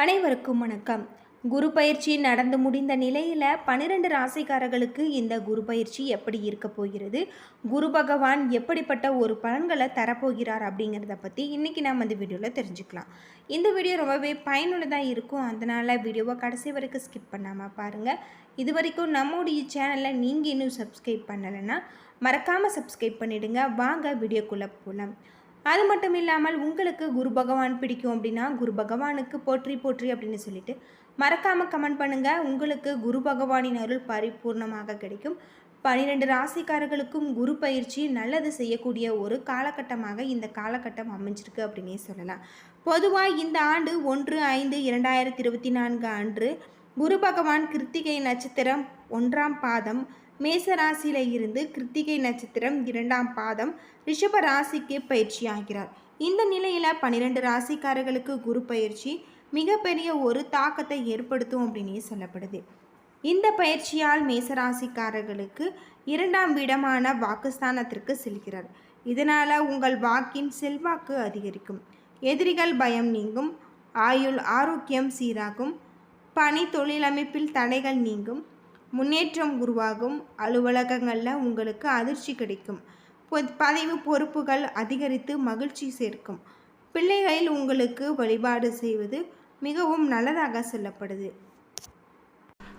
அனைவருக்கும் வணக்கம். குரு பயிற்சி நடந்து முடிந்த நிலையில் பன்னிரெண்டு ராசிக்காரர்களுக்கு இந்த குரு பயிற்சி எப்படி இருக்க போகிறது? குரு பகவான் எப்படிப்பட்ட ஒரு பலன்களை தரப்போகிறார் அப்படிங்கிறத பற்றி இன்றைக்கி நம்ம இந்த வீடியோவில் தெரிஞ்சுக்கலாம். இந்த வீடியோ ரொம்பவே பயனுள்ளதாக இருக்கும். அதனால் வீடியோவை கடைசி வரைக்கும் ஸ்கிப் பண்ணாமல் பாருங்கள் இது வரைக்கும் நம்முடைய சேனலை நீங்கள் இன்னும் சப்ஸ்கிரைப் பண்ணலைன்னா மறக்காமல் சப்ஸ்கிரைப் பண்ணிவிடுங்க வாங்க வீடியோக்குள்ளே போகலாம் அது மட்டும் இல்லாமல் உங்களுக்கு குரு பகவான் பிடிக்கும் அப்படின்னா குரு பகவானுக்கு போற்றி போற்றி அப்படின்னு சொல்லிட்டு மறக்காமல் கமெண்ட் பண்ணுங்கள் உங்களுக்கு குரு பகவானின் அருள் பரிபூர்ணமாக கிடைக்கும். பன்னிரெண்டு ராசிக்காரர்களுக்கும் குரு பயிற்சி நல்லது செய்யக்கூடிய ஒரு காலகட்டமாக இந்த காலகட்டம் அமைஞ்சிருக்கு அப்படின்னே சொல்லலாம். பொதுவாக இந்த ஆண்டு ஒன்று ஐந்து இரண்டாயிரத்தி இருபத்தி நான்கு அன்று குரு பகவான் கிருத்திகை நட்சத்திரம் ஒன்றாம் பாதம் மேச ராசியில இருந்து கிருத்திகை நட்சத்திரம் இரண்டாம் பாதம் ரிஷப ராசிக்கு பயிற்சி ஆகிறார் இந்த நிலையில பன்னிரெண்டு ராசிக்காரர்களுக்கு குரு பயிற்சி மிகப்பெரிய ஒரு தாக்கத்தை ஏற்படுத்தும் அப்படின்னே சொல்லப்படுது. இந்த பயிற்சியால் மேசராசிக்காரர்களுக்கு இரண்டாம் இடமான வாக்குஸ்தானத்திற்கு செல்கிறார். இதனால் உங்கள் வாக்கின் செல்வாக்கு அதிகரிக்கும். எதிரிகள் பயம் நீங்கும் ஆயுள் ஆரோக்கியம் சீராகும் பணி தொழிலமைப்பில் தடைகள் நீங்கும் முன்னேற்றம் உருவாகும். அலுவலகங்களில் உங்களுக்கு அதிர்ச்சி கிடைக்கும். பொ- பதவி பொறுப்புகள் அதிகரித்து மகிழ்ச்சி சேர்க்கும். பிள்ளைகளில் உங்களுக்கு வழிபாடு செய்வது மிகவும் நல்லதாக சொல்லப்படுது.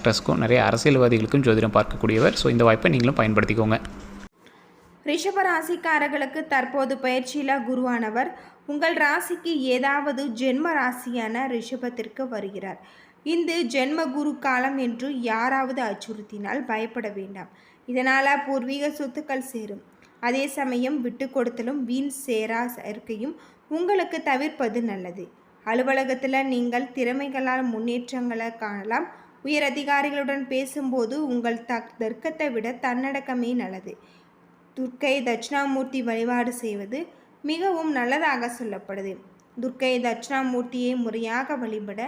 ஆக்டர்ஸ்க்கும் நிறைய அரசியல்வாதிகளுக்கும் ஜோதிடம் பார்க்கக்கூடியவர். ஸோ இந்த வாய்ப்பை நீங்களும் பயன்படுத்திக்கோங்க. ரிஷப ராசிக்காரர்களுக்கு தற்போது பயிற்சியில் குருவானவர். உங்கள் ராசிக்கு ஏதாவது ஜென்ம ராசியான ரிஷபத்திற்கு வருகிறார். இந்த ஜென்ம குரு காலம் என்று யாராவது அச்சுறுத்தினால் பயப்பட வேண்டாம். இதனால் பூர்வீக சொத்துக்கள் சேரும். அதே சமயம் விட்டு கொடுத்தலும் வீண் சேரா சேர்க்கையும் உங்களுக்கு தவிர்ப்பது நல்லது. அலுவலகத்தில் நீங்கள் திறமைகளால் முன்னேற்றங்களை காணலாம். உயர் அதிகாரிகளுடன் பேசும்போது உங்கள் த தர்க்கத்தை விட தன்னடக்கமே நல்லது. துர்க்கை தட்சிணாமூர்த்தி வழிபாடு செய்வது மிகவும் நல்லதாக சொல்லப்படுது. துர்க்கை தட்சிணாமூர்த்தியை முறையாக வழிபட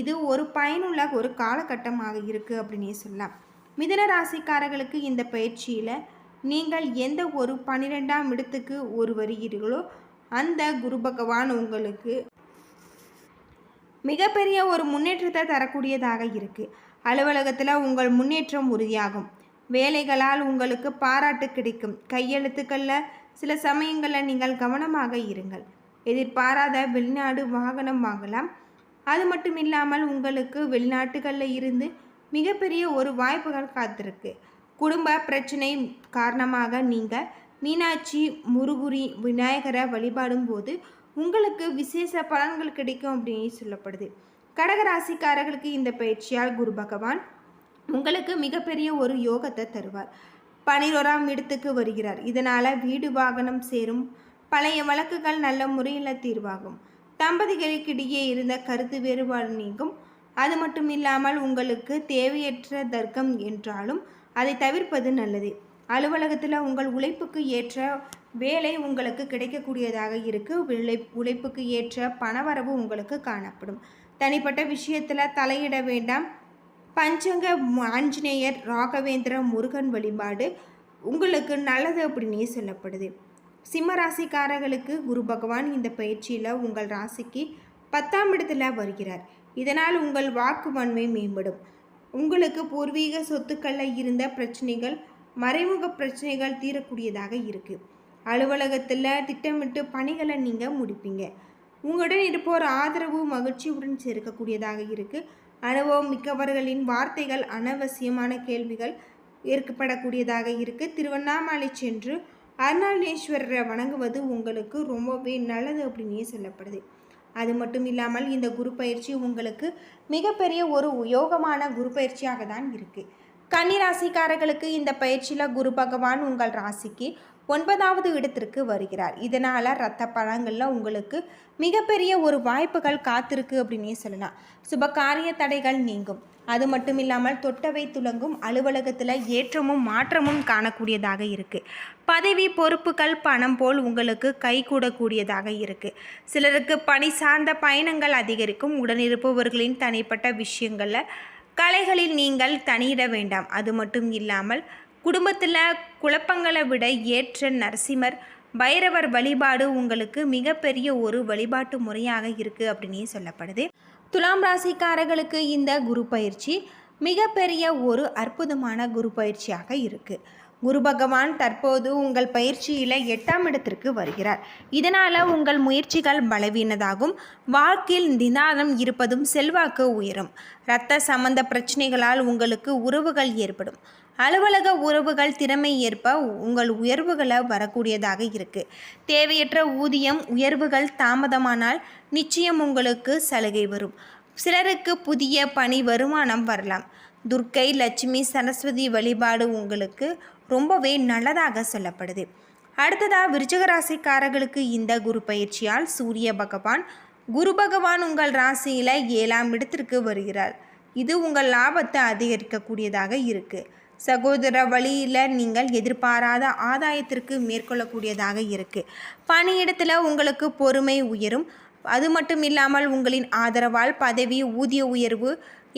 இது ஒரு பயனுள்ள ஒரு காலகட்டமாக இருக்குது அப்படின்னே சொல்லலாம். மிதன ராசிக்காரர்களுக்கு இந்த பயிற்சியில் நீங்கள் எந்த ஒரு பன்னிரெண்டாம் இடத்துக்கு ஒரு வருகிறீர்களோ அந்த குரு பகவான் உங்களுக்கு மிகப்பெரிய ஒரு முன்னேற்றத்தை தரக்கூடியதாக இருக்குது அலுவலகத்தில் உங்கள் முன்னேற்றம் உறுதியாகும். வேலைகளால் உங்களுக்கு பாராட்டு கிடைக்கும். கையெழுத்துக்களில் சில சமயங்களில் நீங்கள் கவனமாக இருங்கள். எதிர்பாராத வெளிநாடு வாகனம் வாங்கலாம். அது மட்டும் இல்லாமல் உங்களுக்கு வெளிநாட்டுகளில் இருந்து மிகப்பெரிய ஒரு வாய்ப்புகள் காத்திருக்கு. குடும்ப பிரச்சனை காரணமாக நீங்கள் மீனாட்சி முருகுரி விநாயகரை வழிபாடும் போது உங்களுக்கு விசேஷ பலன்கள் கிடைக்கும் அப்படின்னு சொல்லப்படுது. கடகராசிக்காரர்களுக்கு இந்த பயிற்சியால் குரு பகவான் உங்களுக்கு மிகப்பெரிய ஒரு யோகத்தை தருவார். பனிரோராம் இடத்துக்கு வருகிறார். இதனால் வீடு வாகனம் சேரும். பழைய வழக்குகள் நல்ல முறையில் தீர்வாகும். தம்பதிகளுக்கிடையே இருந்த கருத்து வேறுபாடு நீங்கும். அது மட்டும் இல்லாமல் உங்களுக்கு தேவையற்ற தர்க்கம் என்றாலும் அதை தவிர்ப்பது நல்லது. அலுவலகத்தில் உங்கள் உழைப்புக்கு ஏற்ற வேலை உங்களுக்கு கிடைக்கக்கூடியதாக இருக்கு. உழை உழைப்புக்கு ஏற்ற பணவரவு உங்களுக்கு காணப்படும். தனிப்பட்ட விஷயத்தில் தலையிட வேண்டாம். பஞ்சங்க ஆஞ்சநேயர் ராகவேந்திர முருகன் வழிபாடு உங்களுக்கு நல்லது அப்படின்னே சொல்லப்படுது. சிம்ம ராசிக்காரர்களுக்கு குரு பகவான் இந்த பயிற்சியில் உங்கள் ராசிக்கு பத்தாம் இடத்துல வருகிறார். இதனால் உங்கள் வாக்கு வன்மை மேம்படும். உங்களுக்கு பூர்வீக சொத்துக்களில் இருந்த பிரச்சனைகள் மறைமுக பிரச்சனைகள் தீரக்கூடியதாக இருக்குது அலுவலகத்தில் திட்டமிட்டு பணிகளை நீங்கள் முடிப்பீங்க. உங்களுடன் இருப்போர் ஆதரவு மகிழ்ச்சியுடன் சேர்க்கக்கூடியதாக இருக்குது அனுபவம் மிக்கவர்களின் வார்த்தைகள் அனவசியமான கேள்விகள் ஏற்கப்படக்கூடியதாக இருக்குது திருவண்ணாமலை சென்று அருணாளேஸ்வரரை வணங்குவது உங்களுக்கு ரொம்பவே நல்லது அப்படின்னே சொல்லப்படுது. அது மட்டும் இல்லாமல் இந்த குரு பயிற்சி உங்களுக்கு மிகப்பெரிய ஒரு யோகமான குரு பயிற்சியாக தான் இருக்குது கன்னி ராசிக்காரர்களுக்கு இந்த பயிற்சியில் குரு பகவான் உங்கள் ராசிக்கு ஒன்பதாவது இடத்திற்கு வருகிறார். இதனால் ரத்த பழங்களில் உங்களுக்கு மிகப்பெரிய ஒரு வாய்ப்புகள் காத்திருக்கு அப்படின்னே சொல்லலாம். சுபகாரிய தடைகள் நீங்கும். அது மட்டும் இல்லாமல் தொட்டவை துலங்கும் அலுவலகத்தில் ஏற்றமும் மாற்றமும் காணக்கூடியதாக இருக்குது பதவி பொறுப்புகள் பணம் போல் உங்களுக்கு கைகூடக்கூடியதாக இருக்குது சிலருக்கு பணி சார்ந்த பயணங்கள் அதிகரிக்கும். உடனிருப்பவர்களின் தனிப்பட்ட விஷயங்களில் கலைகளில் நீங்கள் தனியிட வேண்டாம். அது மட்டும் இல்லாமல் குடும்பத்தில் குழப்பங்களை விட ஏற்ற நரசிம்மர் பைரவர் வழிபாடு உங்களுக்கு மிகப்பெரிய ஒரு வழிபாட்டு முறையாக இருக்குது அப்படின்னே சொல்லப்படுது. துலாம் ராசிக்காரர்களுக்கு இந்த குரு பயிற்சி மிகப்பெரிய ஒரு அற்புதமான குரு பயிற்சியாக இருக்குது குரு பகவான் தற்போது உங்கள் பயிற்சியில் எட்டாம் இடத்திற்கு வருகிறார். இதனால் உங்கள் முயற்சிகள் பலவீனதாகும். வாழ்க்கையில் நிதானம் இருப்பதும் செல்வாக்கு உயரும். இரத்த சம்பந்த பிரச்சனைகளால் உங்களுக்கு உறவுகள் ஏற்படும். அலுவலக உறவுகள் திறமை ஏற்ப உங்கள் உயர்வுகளை வரக்கூடியதாக இருக்குது தேவையற்ற ஊதியம் உயர்வுகள் தாமதமானால் நிச்சயம் உங்களுக்கு சலுகை வரும். சிலருக்கு புதிய பணி வருமானம் வரலாம். துர்க்கை லட்சுமி சரஸ்வதி வழிபாடு உங்களுக்கு ரொம்பவே நல்லதாக சொல்லப்படுது. அடுத்ததாக விருச்சகராசிக்காரர்களுக்கு இந்த குரு பயிற்சியால் சூரிய பகவான் குரு பகவான் உங்கள் ராசியில் ஏழாம் இடத்திற்கு வருகிறார். இது உங்கள் லாபத்தை அதிகரிக்கக்கூடியதாக இருக்குது சகோதர வழியில் நீங்கள் எதிர்பாராத ஆதாயத்திற்கு மேற்கொள்ளக்கூடியதாக இருக்குது பணியிடத்தில் உங்களுக்கு பொறுமை உயரும். அது மட்டும் இல்லாமல் உங்களின் ஆதரவால் பதவி ஊதிய உயர்வு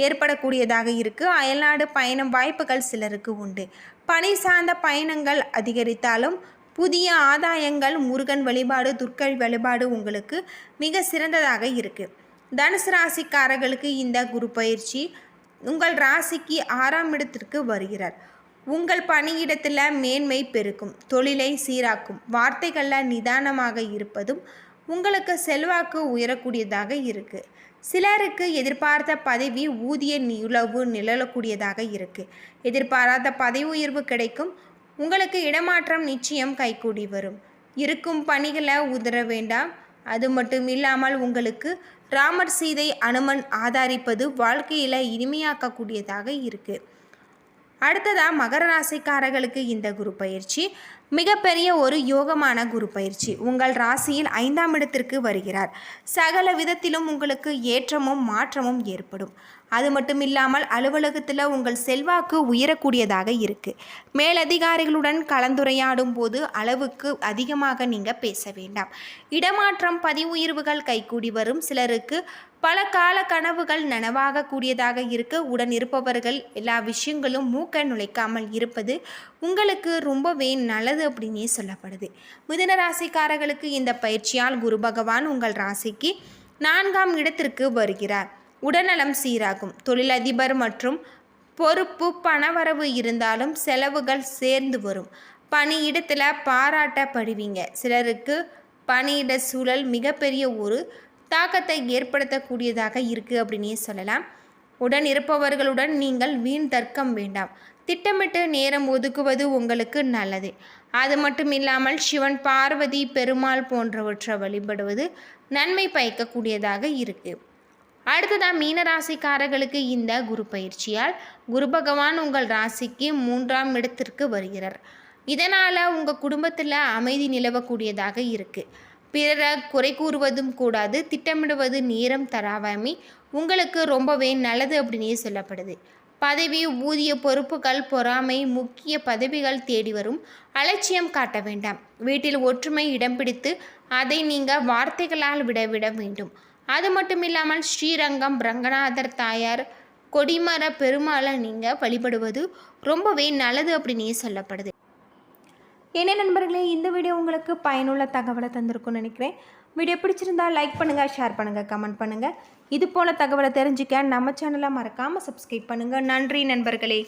ஏற்படக்கூடியதாக இருக்குது அயல்நாடு பயணம் வாய்ப்புகள் சிலருக்கு உண்டு. பணி சார்ந்த பயணங்கள் அதிகரித்தாலும் புதிய ஆதாயங்கள் முருகன் வழிபாடு துர்க்கை வழிபாடு உங்களுக்கு மிக சிறந்ததாக இருக்குது தனுசு ராசிக்காரர்களுக்கு இந்த குரு பயிற்சி உங்கள் ராசிக்கு ஆறாம் இடத்திற்கு வருகிறார். உங்கள் பணியிடத்தில் மேன்மை பெருக்கும் தொழிலை சீராக்கும் வார்த்தைகளில் நிதானமாக இருப்பதும் உங்களுக்கு செல்வாக்கு உயரக்கூடியதாக இருக்குது சிலருக்கு எதிர்பார்த்த பதவி ஊதிய நிலவு நிழலக்கூடியதாக இருக்குது எதிர்பாராத பதவி உயர்வு கிடைக்கும். உங்களுக்கு இடமாற்றம் நிச்சயம் கைகூடி வரும். இருக்கும் பணிகளை உதற வேண்டாம். அது மட்டும் இல்லாமல் உங்களுக்கு ராமர் சீதை அனுமன் ஆதரிப்பது வாழ்க்கையில் இனிமையாக்கக்கூடியதாக இருக்குது அடுத்ததாக மகர ராசிக்காரர்களுக்கு இந்த குரு பயிற்சி. மிகப்பெரிய ஒரு யோகமான குரு பயிற்சி. உங்கள் ராசியில் ஐந்தாம் இடத்திற்கு வருகிறார். சகல விதத்திலும் உங்களுக்கு ஏற்றமும் மாற்றமும் ஏற்படும். அது மட்டும் இல்லாமல் அலுவலகத்தில் உங்கள் செல்வாக்கு உயரக்கூடியதாக இருக்குது மேலதிகாரிகளுடன் கலந்துரையாடும் போது அளவுக்கு அதிகமாக நீங்கள் பேச வேண்டாம். இடமாற்றம் பதிவு உயர்வுகள் கைகூடி வரும் சிலருக்கு. பல கால கனவுகள் நனவாக கூடியதாக இருக்க. உடன் இருப்பவர்கள் எல்லா விஷயங்களும் மூக்க நுழைக்காமல் இருப்பது உங்களுக்கு ரொம்பவே நல்லது அப்படின்னே சொல்லப்படுது. மிதுன ராசிக்காரர்களுக்கு இந்த பயிற்சியால் குரு பகவான் உங்கள் ராசிக்கு நான்காம் இடத்திற்கு வருகிறார். உடல்நலம் சீராகும். தொழிலதிபர் மற்றும் பொறுப்பு பணவரவு இருந்தாலும் செலவுகள் சேர்ந்து வரும். பணியிடத்தில் பாராட்டப்படுவீங்க. சிலருக்கு பணியிட சூழல் மிகப்பெரிய ஒரு தாக்கத்தை ஏற்படுத்தக்கூடியதாக இருக்குது அப்படின்னே சொல்லலாம். உடன் இருப்பவர்களுடன் நீங்கள் வீண் தர்க்கம் வேண்டாம். திட்டமிட்டு நேரம் ஒதுக்குவது உங்களுக்கு நல்லது. அது மட்டும் இல்லாமல் சிவன் பார்வதி பெருமாள் போன்றவற்றை வழிபடுவது நன்மை பயக்கக்கூடியதாக இருக்குது அடுத்ததாக மீன ராசிக்காரர்களுக்கு இந்த குரு பயிற்சியால் குரு பகவான் உங்கள் ராசிக்கு மூன்றாம் இடத்திற்கு வருகிறார். இதனால் உங்கள் குடும்பத்தில் அமைதி நிலவக்கூடியதாக இருக்குது பிறரை குறை கூறுவதும் கூடாது திட்டமிடுவது நேரம் தராவாமி உங்களுக்கு ரொம்பவே நல்லது அப்படின்னே சொல்லப்படுது. பதவி ஊதிய பொறுப்புகள் பொறாமை முக்கிய பதவிகள் தேடி வரும். அலட்சியம் காட்ட வேண்டாம். வீட்டில் ஒற்றுமை இடம் பிடித்து அதை நீங்கள் வார்த்தைகளால் விடவிட வேண்டும். அது மட்டும் இல்லாமல் ஸ்ரீரங்கம் ரங்கநாதர் தாயார் கொடிமர பெருமாளை நீங்கள் வழிபடுவது ரொம்பவே நல்லது அப்படின்னே சொல்லப்படுது. என்ன நண்பர்களே இந்த வீடியோ உங்களுக்கு பயனுள்ள தகவலை தந்திருக்கும்னு நினைக்கிறேன். வீடியோ பிடிச்சிருந்தா லைக் பண்ணுங்கள் ஷேர் பண்ணுங்கள் கமெண்ட் பண்ணுங்கள் இது போல் தகவலை தெரிஞ்சுக்க நம்ம சேனலை மறக்காமல் சப்ஸ்கிரைப் பண்ணுங்கள் நன்றி நண்பர்களே.